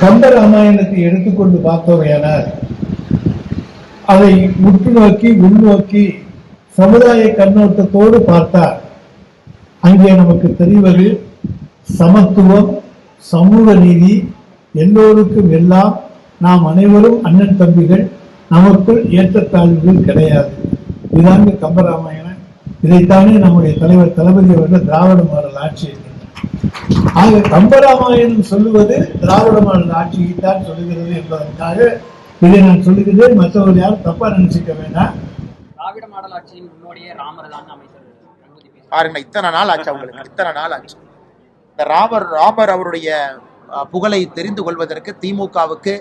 கம்ப ராமாயணத்தை எடுத்துக்கொண்டு பார்த்தோமையானால் அதை உற்று நோக்கி உள்நோக்கி சமுதாய கண்ணோட்டத்தோடு பார்த்தால் அங்கே நமக்கு தெரிவது சமத்துவம் சமூக நீதி எல்லோருக்கும் எல்லாம் நாம் அனைவரும் அண்ணன் தம்பிகள் நமக்குள் ஏற்றத்தாழ்வுகள் கிடையாது. இதாங்க கம்பராமாயணம் இதைத்தானே நம்முடைய தலைவர் தளபதி அவர்கள் திராவிட மாடல் ஆட்சி ஆக கம்பராமாயணம் சொல்லுவது திராவிட ஆட்சியை தான் சொல்லுகிறது என்பதற்காக இதை நான் சொல்லுகிறேன். மற்றவர்கள் யாரும் தப்பா நினைச்சுக்க வேண்டாம். திராவிட மாடல் ஆட்சியின் முன்னோடியே ராமர் தான் அமைச்சர். பாருங்க இத்தனை நாள் ஆச்சு அவங்களுக்கு இத்தனை நாள் ஆச்சு. இந்த ராமர் ராமர் அவருடைய புகழை தெரிந்து கொள்வதற்கு திமுகவுக்கு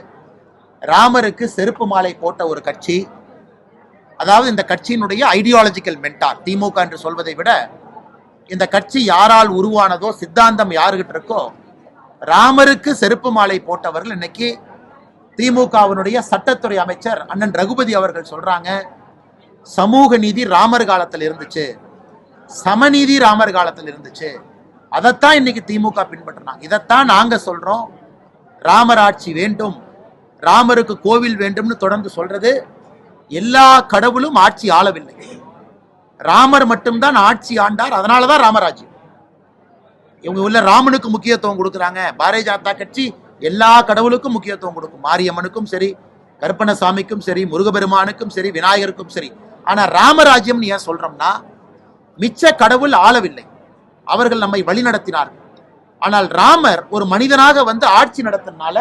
ராமருக்கு செருப்பு மாலை போட்ட ஒரு கட்சி அதாவது இந்த கட்சியினுடைய ஐடியாலஜிக்கல் மென்டார் திமுக என்று சொல்வதை விட இந்த கட்சி யாரால் உருவானதோ சித்தாந்தம் யாருகிட்ட இருக்கோ ராமருக்கு செருப்பு மாலை போட்டவர்கள் இன்னைக்கு திமுகவினுடைய சட்டத்துறை அமைச்சர் அண்ணன் ரகுபதி அவர்கள் சொல்றாங்க சமூக நீதி ராமர் காலத்தில் இருந்துச்சு சமநீதி ராமர் காலத்தில் இருந்துச்சு. அதைத்தான் இன்னைக்கு திமுக பின்பற்றினாங்க. இதைத்தான் நாங்க சொல்றோம் ராமர் ஆட்சி வேண்டும் ராமருக்கு கோவில் வேண்டும்னு தொடர்ந்து சொல்றது எல்லா கடவுளும் ஆட்சி ஆளவில்லை. ராமர் மட்டும்தான் ஆட்சி ஆண்டார் அதனாலதான் ராமராஜ்யம். இவங்க உள்ள ராமனுக்கு முக்கியத்துவம் கொடுக்குறாங்க. பாரதிய ஜனதா கட்சி எல்லா கடவுளுக்கும் முக்கியத்துவம் கொடுக்கும். மாரியம்மனுக்கும் சரி கருப்பணசாமிக்கும் சரி முருகபெருமானுக்கும் சரி விநாயகருக்கும் சரி. ஆனா ராமராஜ்யம்னு ஏன் சொல்றோம்னா மிச்ச கடவுள் ஆளவில்லை. அவர்கள் நம்மை வழிநடத்தினார்கள் ஆனால் ராமர் ஒரு மனிதனாக வந்து ஆட்சி நடத்தினால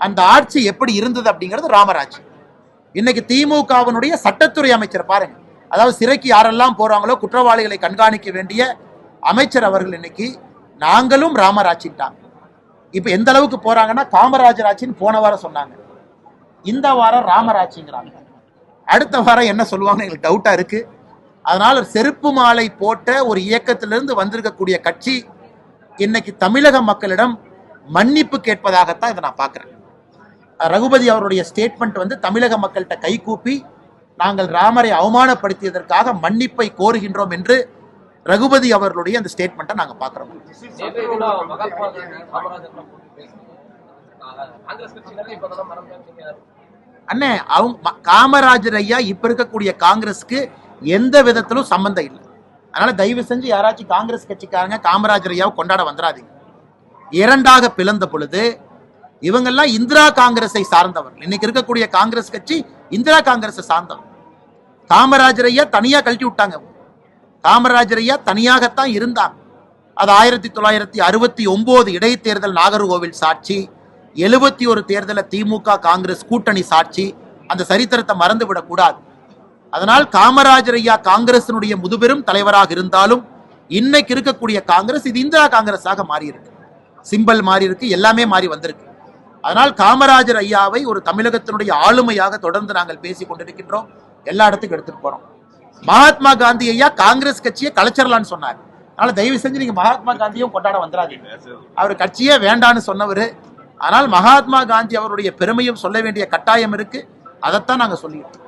அந்த ஆட்சி எப்படி இருந்தது அப்படிங்கிறது ராமராஜ் இன்னைக்கு திமுகவினுடைய சட்டத்துறை அமைச்சர் பாருங்க. அதாவது சிறைக்கு யாரெல்லாம் போகிறாங்களோ குற்றவாளிகளை கண்காணிக்க வேண்டிய அமைச்சர் அவர்கள் இன்னைக்கு நாங்களும் ராமராஜின்ட்டாங்க இப்போ எந்த அளவுக்கு போகிறாங்கன்னா காமராஜர் ஆட்சின்னு போன வாரம் சொன்னாங்க. இந்த வாரம் ராமராட்சிங்கிறாங்க அடுத்த வாரம் என்ன சொல்லுவாங்க எங்களுக்கு டவுட்டாக இருக்குது அதனால் செருப்பு மாலை போட்ட ஒரு இயக்கத்திலிருந்து வந்திருக்கக்கூடிய கட்சி இன்னைக்கு தமிழக மக்களிடம் மன்னிப்பு கேட்பதாகத்தான் இதை நான் பார்க்குறேன். ரகுபதி அவருடைய ஸ்டேட்மெண்ட் வந்து தமிழக மக்கள்கிட்ட கைகூப்பி நாங்கள் ராமரை அவமானப்படுத்தியதற்காக மன்னிப்பை கோருகின்றோம் என்று ரகுபதி அவர்களுடைய அந்த ஸ்டேட்மெண்ட்டை நாங்கள் பார்க்குறோம். அண்ணே அவங்க காமராஜர் ஐயா இப்ப இருக்கக்கூடிய காங்கிரஸ்க்கு எந்த விதத்திலும் சம்பந்தம் இல்லை. அதனால தயவு செஞ்சு யாராச்சும் காங்கிரஸ் கட்சிக்காரங்க காமராஜர் ஐயாவை கொண்டாட வந்துடாதீங்க. இரண்டாக பிளந்த பொழுது இவங்கெல்லாம் இந்திரா காங்கிரஸை சார்ந்தவர்கள். இன்னைக்கு இருக்கக்கூடிய காங்கிரஸ் கட்சி இந்திரா காங்கிரஸை சார்ந்தவர் காமராஜர் ஐயா தனியா கழட்டி விட்டாங்க. காமராஜர் ஐயா தனியாகத்தான் இருந்தாங்க. அது ஆயிரத்தி தொள்ளாயிரத்தி அறுபத்தி ஒன்பது இடைத்தேர்தல் நாகர்கோவில் சாட்சி எழுபத்தி ஒரு தேர்தலை திமுக காங்கிரஸ் கூட்டணி சாட்சி அந்த சரித்திரத்தை மறந்து விடக்கூடாது அதனால் காமராஜர் ஐயா காங்கிரசினுடைய முதுபெரும் தலைவராக இருந்தாலும் இன்னைக்கு இருக்கக்கூடிய காங்கிரஸ் இது இந்திரா காங்கிரஸாக மாறி இருக்கு சிம்பல் மாறி இருக்கு எல்லாமே மாறி வந்திருக்கு. அதனால் காமராஜர் ஐயாவை ஒரு தமிழகத்தினுடைய ஆளுமையாக தொடர்ந்து நாங்கள் பேசிக் கொண்டிருக்கின்றோம். எல்லா இடத்துக்கும் எடுத்துட்டு போறோம். மகாத்மா காந்தி ஐயா காங்கிரஸ் கட்சியை கலைச்சிடலான்னு சொன்னார். அதனால தயவு செஞ்சு நீங்க மகாத்மா காந்தியும் கொண்டாட வந்துடாதீங்க. அவர் கட்சியே வேண்டான்னு சொன்னவர். ஆனால் மகாத்மா காந்தி அவருடைய பெருமையும் சொல்ல வேண்டிய கட்டாயம் இருக்கு. அதைத்தான் நாங்கள் சொல்லியிருக்கோம்.